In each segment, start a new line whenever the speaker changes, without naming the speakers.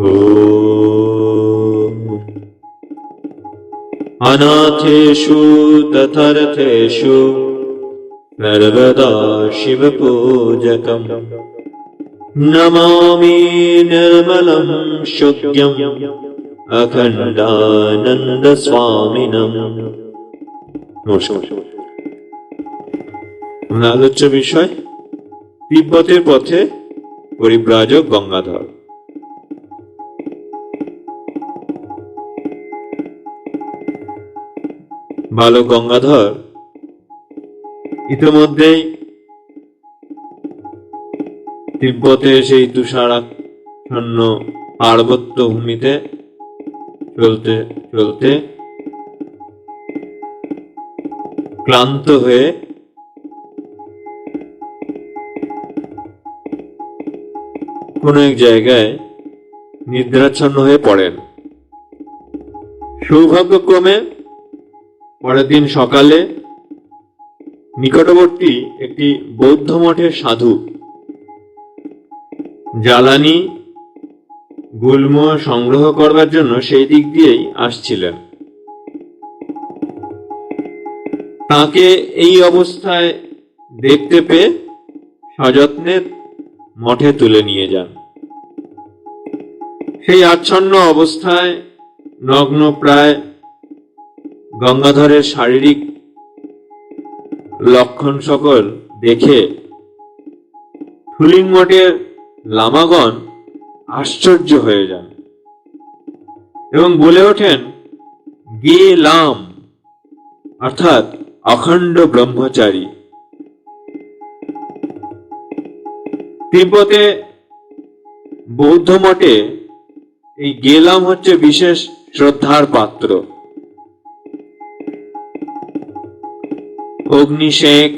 ॐ अनाथेषु तथर्थेषु सर्वदा शिवपूजकम् नमामि निर्मलं शुद्ध्यम् अखण्डानन्दस्वामिनम् নমস্কার আমার আলোচ্য বিষয় তিব্বতের পথে পরিব্রাজক গঙ্গাধর বালক গঙ্গাধর? ইতিমধ্যেই তিব্বতে সেই তুষারাচ্ছন্ন পার্বত্য ভূমিতে চলতে চলতে ক্লান্ত হয়ে কোনো এক জায়গায় নিদ্রাচ্ছন্ন হয়ে পড়েন। সৌভাগ্যক্রমে পরের দিন সকালে নিকটবর্তী একটি বৌদ্ধ মঠের সাধু, জ্বালানি, গুল্ম সংগ্রহ করবার জন্য সেই দিক দিয়েই আসছিলেন। তাকে এই অবস্থায় দেখতে পেয়ে সযত্নে মঠে তুলে নিয়ে যান। সেই আচ্ছন্ন অবস্থায় নগ্ন প্রায় গঙ্গাধরের শারীরিক লক্ষণ সকল দেখে থুলিং মঠের লামাগণ আশ্চর্য হয়ে যান এবং বলে ওঠেন, গে লাম অর্থাৎ অখণ্ড ব্রহ্মচারী। তিব্বতে বৌদ্ধ মঠে এই গেলাম হচ্ছে বিশেষ শ্রদ্ধার পাত্র। অগ্নিশেক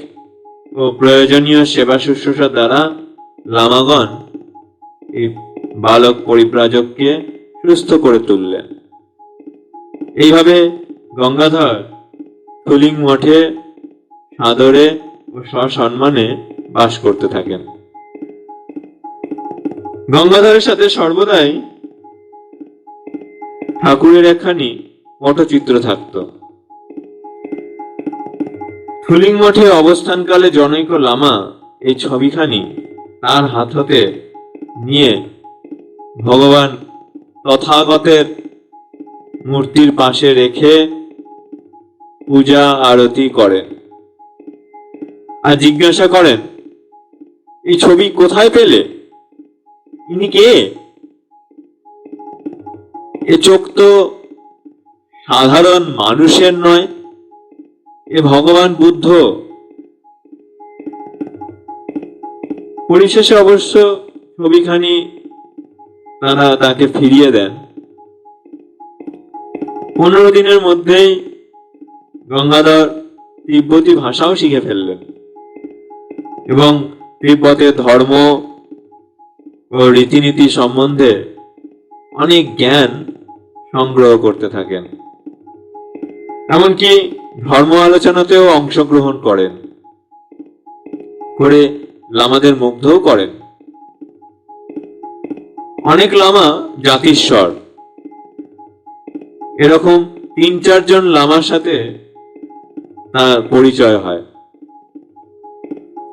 ও প্রয়োজনীয় সেবা শুশ্রূষা দ্বারা লামাগণ এই বালক পরিব্রাজককে সুস্থ করে তুললেন। এইভাবে গঙ্গাধর তুলিং মঠে সাদরে ও সসম্মানে বাস করতে থাকেন। গঙ্গাধরের সাথে সর্বদাই ঠাকুরের একখানি পটচিত্র থাকত। থুলিং মঠে অবস্থানকালে জনৈক লামা এই ছবিখানি তার হাত হতে নিয়ে ভগবান তথাগতের মূর্তির পাশে রেখে পূজা আরতি করেন। আর জিজ্ঞাসা করেন, এই ছবি কোথায় পেলে? ইনি কে? এ চোখ তো সাধারণ মানুষের নয় এ ভগবান বুদ্ধ। পরিশেষে অবশ্য ছবিখানি তারা তাকে ফিরিয়ে দেন। পনেরো দিনের মধ্যেই গঙ্গাধর তিব্বতী ভাষাও শিখে ফেললেন এবং তিব্বতের ধর্ম ও রীতিনীতি সম্বন্ধে অনেক জ্ঞান সংগ্রহ করতে থাকেন। এমনকি ধর্ম আলোচনাতেও অংশগ্রহণ করেন। করে লামাদের মুগ্ধও করেন। অনেক লামা জাতিস্বর। এরকম তিন চারজন লামার সাথে তার পরিচয় হয়।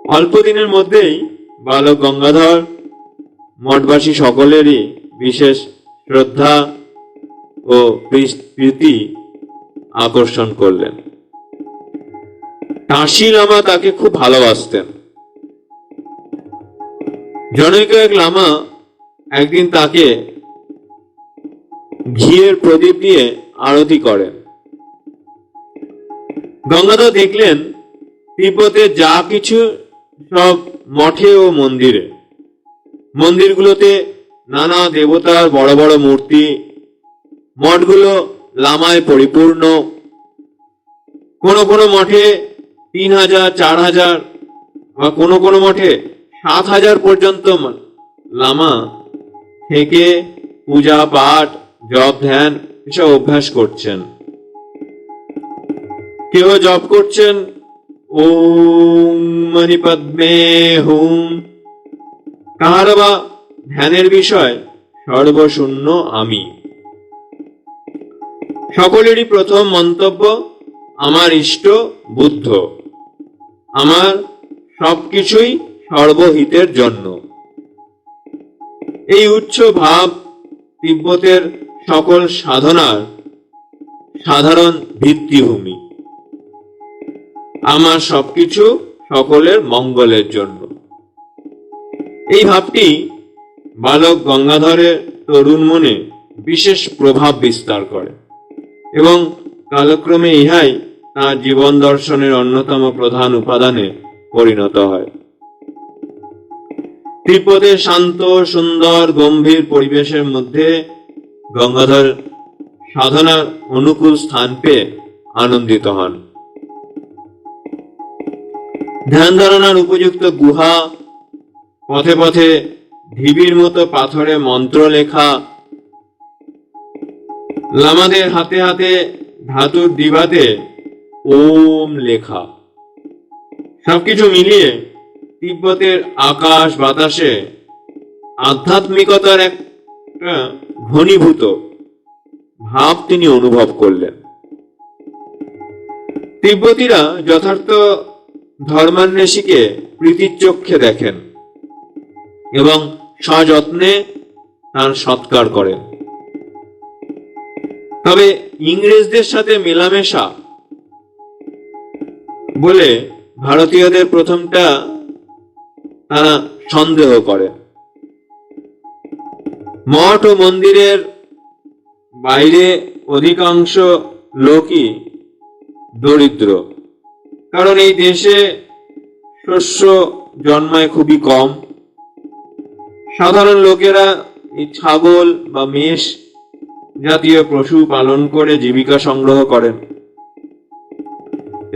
অল্প দিনের মধ্যেই বালক গঙ্গাধর, মঠবাসী সকলেরই বিশেষ শ্রদ্ধা ও প্রীতি আকর্ষণ করলেন। টাসি লামা তাকে খুব ভালোবাসতেন। জনৈক এক লামা একদিন তাকে ঘিয়ের প্রদীপ দিয়ে আরতি করেন। গঙ্গাধর দেখলেন তিব্বতে যা কিছু সব মঠে ও মন্দিরে। মন্দিরগুলোতে নানা দেবতার বড় বড় মূর্তি, মঠগুলো লামায় পরিপূর্ণ। কোনো কোনো মঠে তিন হাজার, চার হাজার, বা কোনো কোনো মঠে সাত হাজার পর্যন্ত লামা থেকে পূজা, পাঠ, জপ, ধ্যান এসব অভ্যাস করছেন। কেউ জপ করছেন, ওম মণিপদ্মে হুম। কাহার বা ধ্যানের বিষয় সর্বশূন্য আমি। সকলেরই প্রথম মন্তব্য, আমার ইষ্ট বুদ্ধ। আমার সবকিছুই সর্বহিতের জন্য। এই উচ্চ ভাব তিব্বতের সকল সাধনার সাধারণ ভিত্তিভূমি। আমার সবকিছু সকলের মঙ্গলের জন্য। এই ভাবটি বালক গঙ্গাধরের তরুণ মনে বিশেষ প্রভাব বিস্তার করে এবং কালক্রমে ইহাই তাঁর জীবন দর্শনের অন্যতম প্রধান উপাদানে পরিণত হয়। তিব্বতের শান্ত, সুন্দর, গম্ভীর পরিবেশের মধ্যে গঙ্গাধর সাধনার অনুকূল স্থান পেয়ে আনন্দিত হন। ধ্যান ধারণার উপযুক্ত গুহা, পথে পথে ঢিবির মতো পাথরে মন্ত্র লেখা লামাদের হাতে হাতে ধাতুর দিবাতে ওম লেখা। সবকিছু মিলিয়ে তিব্বতের আকাশ বাতাসে আধ্যাত্মিকতার একটা ঘনীভূত ভাব তিনি অনুভব করলেন। তিব্বতীরা যথার্থ ধর্মান্বেষীকে প্রীতির চক্ষে দেখেন এবং সযত্নে তার সৎকার করেন। তবে ইংরেজদের সাথে মেলামেশা বলে ভারতীয়দের প্রথমটা তারা সন্দেহ করে। মঠ ও মন্দিরের বাইরে অধিকাংশ লোকই দরিদ্র, কারণ এই দেশে শস্য জন্মায় খুবই কম। সাধারণ লোকেরা এই ছাগল বা মেষ জাতীয় পশু পালন করে জীবিকা সংগ্রহ করেন।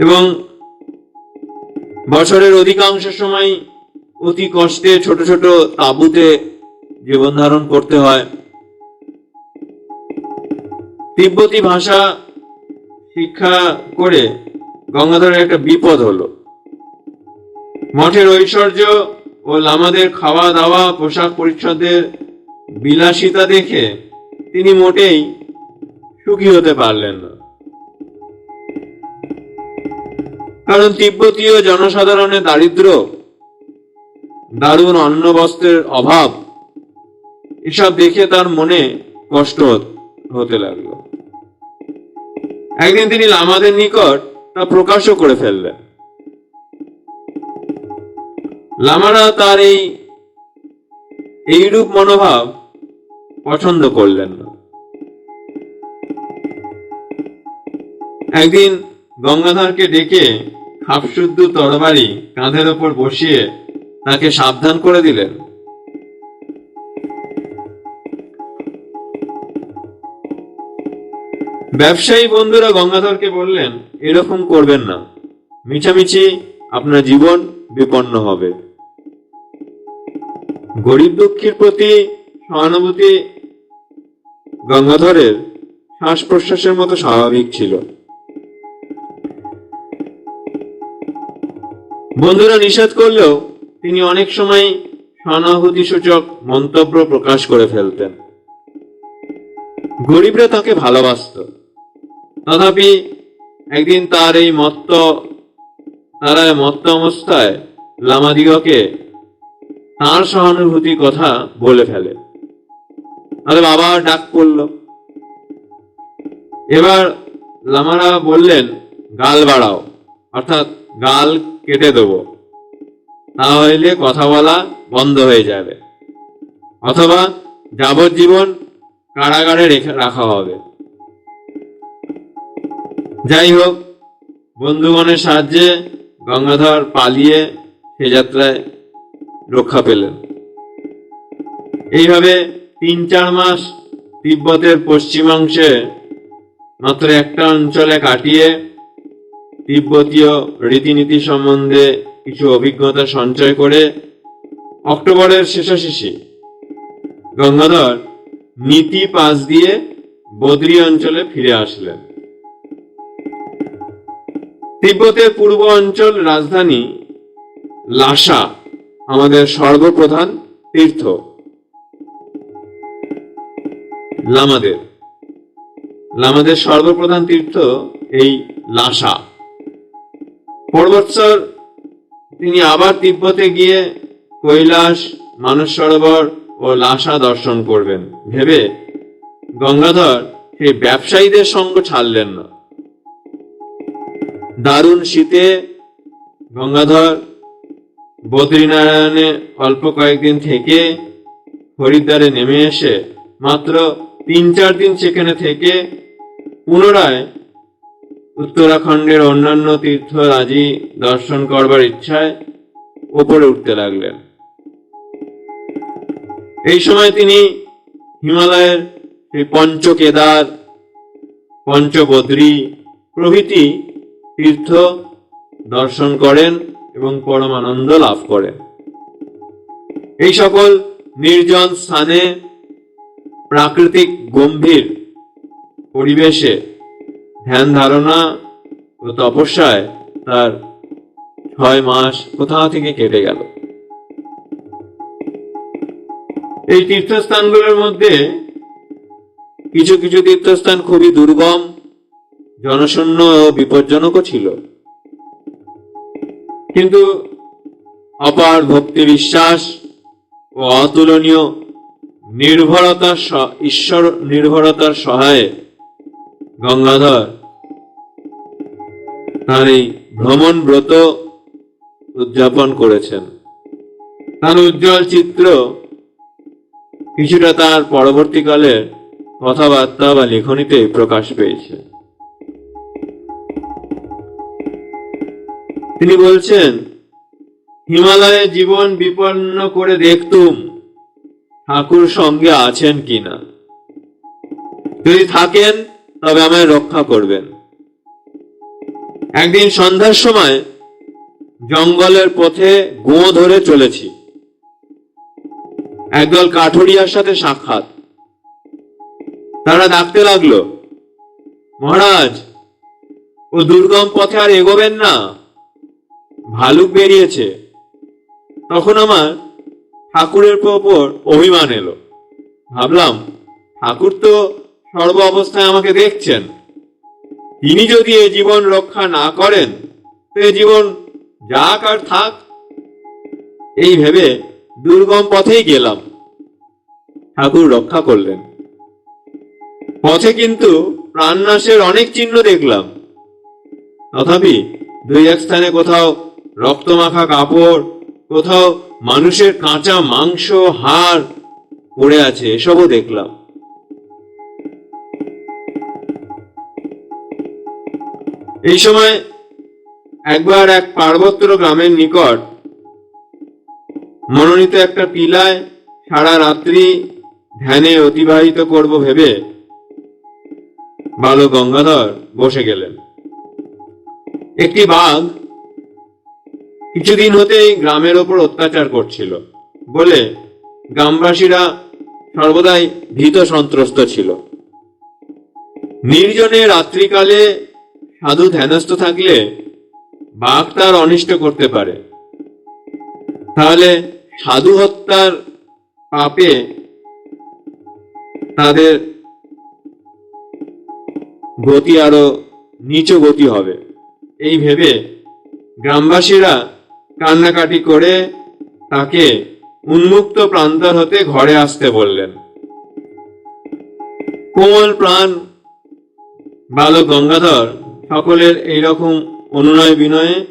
এবং বছরের অধিকাংশ সময় অতি কষ্টে ছোট ছোট তাঁবুতে জীবন ধারণ করতে হয়। তিব্বতী ভাষা শিক্ষা করে গঙ্গাধরের একটা বিপদ হলো। মঠের ঐশ্বর্য ও লামাদের খাওয়া দাওয়া, পোশাক পরিচ্ছদের বিলাসিতা দেখে তিনি মোটেই সুখী হতে পারলেন না। কারণ তিব্বতীয় জনসাধারণের দারিদ্র, দারুণ অন্ন বস্ত্রের অভাব, এসব দেখে তার মনে কষ্ট হতে লাগল। একদিন তিনি লামাদের নিকট তা প্রকাশও করে ফেললেন। লামারা তার এই, এইরূপ মনোভাব পছন্দ করলেন না। একদিন গঙ্গাধরকে ডেকে খাপশুদ্ধ তরবারি কাঁধের ওপর বসিয়ে তাকে সাবধান করে দিলেন। ব্যবসায়ী বন্ধুরা গঙ্গাধরকে বললেন, এরকম করবেন না। মিছামিছি আপনার জীবন বিপন্ন হবে। গরিব দুঃখীর প্রতি সহানুভূতি গঙ্গাধরের শ্বাস প্রশ্বাসের মতো স্বাভাবিক ছিল। বন্ধুরা নিষেধ করলেও তিনি অনেক সময় সহানুভূতি সূচক মন্তব্য প্রকাশ করে ফেলতেন। গরিবরা তাকে ভালোবাসত। তথাপি একদিন তার এই মত্ত, তারা মত্ত অবস্থায় লামাদিগকে তার সহানুভূতি কথা বলে ফেলে। তাহলে বাবা ডাক পড়ল। এবার লামারা বললেন, গাল বাড়াও। অর্থাৎ গাল কেটে দেব। দেবো তাহলে কথা বলা বন্ধ হয়ে যাবে। অথবা যাবজ্জীবন কারাগারে রেখে রাখা হবে। যাই হোক, বন্ধুগণের সাহায্যে গঙ্গাধর পালিয়ে সে যাত্রায় রক্ষা পেলেন। এইভাবে তিন চার মাস তিব্বতের পশ্চিমাংশে মাত্র একটা অঞ্চলে কাটিয়ে তিব্বতীয় রীতিনীতি সম্বন্ধে কিছু অভিজ্ঞতা সঞ্চয় করে অক্টোবরের শেষাশেষি গঙ্গাধর নীতি পাশ দিয়ে বদ্রী অঞ্চলে ফিরে আসলেন। তিব্বতের পূর্ব অঞ্চল রাজধানী লাসা, আমাদের সর্বপ্রধান তীর্থ। লামাদের। লামাদের সর্বপ্রধান তীর্থ এই লাসা। পরবৎসর তিনি আবার তিব্বতে গিয়ে কৈলাস মানস সরোবর ও লাসা দর্শন করবেন। ভেবে গঙ্গাধর সেই ব্যবসায়ীদের সঙ্গ ছাড়লেন না। দারুণ শীতে গঙ্গাধর বদ্রীনারায়ণে অল্প কয়েকদিন থেকে হরিদ্বারে নেমে এসে মাত্র তিন চার দিন সেখানে থেকে পুনরায় উত্তরাখণ্ডের অন্যান্য তীর্থ রাজি দর্শন করবার ইচ্ছায় ওপরে উঠতে লাগলেন। এই সময় তিনি হিমালয়ের সেই পঞ্চকেদার, পঞ্চবদ্রী প্রভৃতি তীর্থ দর্শন করেন এবং পরমানন্দ লাভ করেন। এই সকল নির্জন স্থানে প্রাকৃতিক গম্ভীর পরিবেশে ধ্যান ধারণা ও তপস্যায় তার ছয় মাস কোথা থেকে কেটে গেল? এই তীর্থস্থানগুলোর মধ্যে কিছু কিছু তীর্থস্থান খুবই দুর্গম, জনশূন্য ও বিপজ্জনকও ছিল। কিন্তু অপার ভক্তি বিশ্বাস ও অতুলনীয় নির্ভরতার ঈশ্বর নির্ভরতার সহায়ে গঙ্গাধর। তার এই ভ্রমণ ব্রত উদযাপন করেছেন। তার উজ্জ্বল চিত্র কিছুটা তার পরবর্তীকালের কথাবার্তা বা লেখনীতে প্রকাশ পেয়েছে। তিনি বলছেন, হিমালয়ে জীবন বিপন্ন করে দেখতুম ঠাকুর সঙ্গে আছেন কিনা। যদি থাকেন তবে আমায় রক্ষা করবেন। একদিন সন্ধ্যার সময় জঙ্গলের পথে গোঁ ধরে চলেছি। একদল কাঠুরিয়ার সাথে সাক্ষাৎ। তারা ডাকতে লাগল, মহারাজ, ও দুর্গম পথে আর এগোবেন না। ভালুক বেরিয়েছে। তখন আমার ঠাকুরের ওপর অভিমান এলো। ভাবলাম, ঠাকুর তো সর্ব অবস্থায় আমাকে দেখছেন। তিনি যদি এ জীবন রক্ষা না করেন এ জীবন যাক আর থাক, এই ভেবে দুর্গম পথেই গেলাম। ঠাকুর রক্ষা করলেন। পথে কিন্তু প্রাণনাশের অনেক চিহ্ন দেখলাম। তথাপি দুই এক স্থানে কোথাও রক্তমাখা কাপড়, কোথাও মানুষের কাঁচা মাংস, হাড় পড়ে আছে, এসবও দেখলাম। এই সময় একবার এক পার্বত্য গ্রামের নিকট মনোনীত একটা পিলায় সারা রাত্রি ধ্যানে অতিবাহিত করব ভেবে বালক গঙ্গাধর বসে গেলেন। একটি বাঘ কিছুদিন হতেই গ্রামের ওপর অত্যাচার করছিল। বলে গ্রামবাসীরা সর্বদাই ভীত সন্ত্রস্ত ছিল। নির্জনে রাত্রিকালে সাধু ধ্যানস্থ থাকলে বাঘ তার অনিষ্ট করতে পারে। তাহলে সাধু হত্যার পাপে তাদের গতি আরও নিচ গতি হবে। এই ভেবে গ্রামবাসীরা কান্নাকাটি করে তাকে উন্মুক্ত প্রান্তর হতে ঘরে আসতে বললেন। কোমল প্রাণ বালক গঙ্গাধর সকলের এইরকম অনুনয় বিনয়ে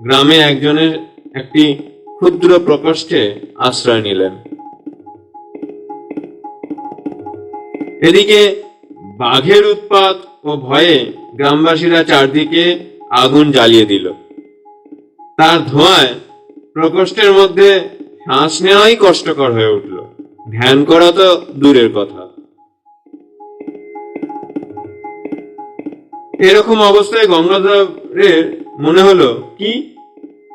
গ্রামে একজনের একটি ক্ষুদ্র প্রকোষ্ঠে আশ্রয় নিলেন। এদিকে বাঘের উৎপাত ও ভয়ে গ্রামবাসীরা চারদিকে আগুন জ্বালিয়ে দিল। তার ধোঁয়ায় প্রকোষ্ঠের মধ্যে শ্বাস নেওয়াই কষ্টকর হয়ে উঠল। ধ্যান করা তো দূরের কথা। এরকম অবস্থায় গঙ্গাধরের মনে হলো, কি?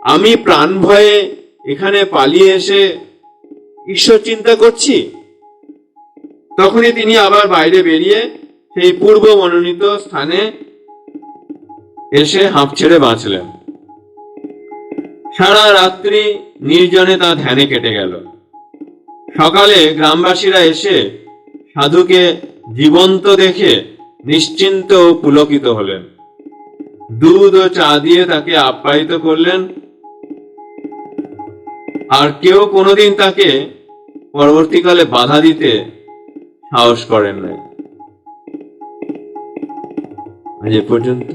আমি প্রাণ ভয়ে এখানে পালিয়ে এসে ঈশ্বর চিন্তা করছি? তখনই তিনি আবার বাইরে বেরিয়ে সেই পূর্ব মনোনীত স্থানে এসে হাঁপ ছেড়ে বাঁচলেন। সারা রাত্রি নির্জনে তা ধ্যানে কেটে গেল। সকালে গ্রামবাসীরা এসে সাধুকে জীবন্ত দেখে নিশ্চিন্ত ও পুলকিত হলেন। দুধ ও চা দিয়ে তাকে আপ্যায়িত করলেন। আর কেউ কোনোদিন তাকে পরবর্তীকালে বাধা দিতে সাহস করেন নাই। আজ পর্যন্ত।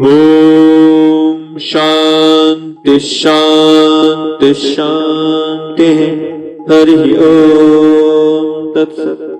ওম শান্তি শান্তি শান্তি। হরি ওম, তৎসৎ।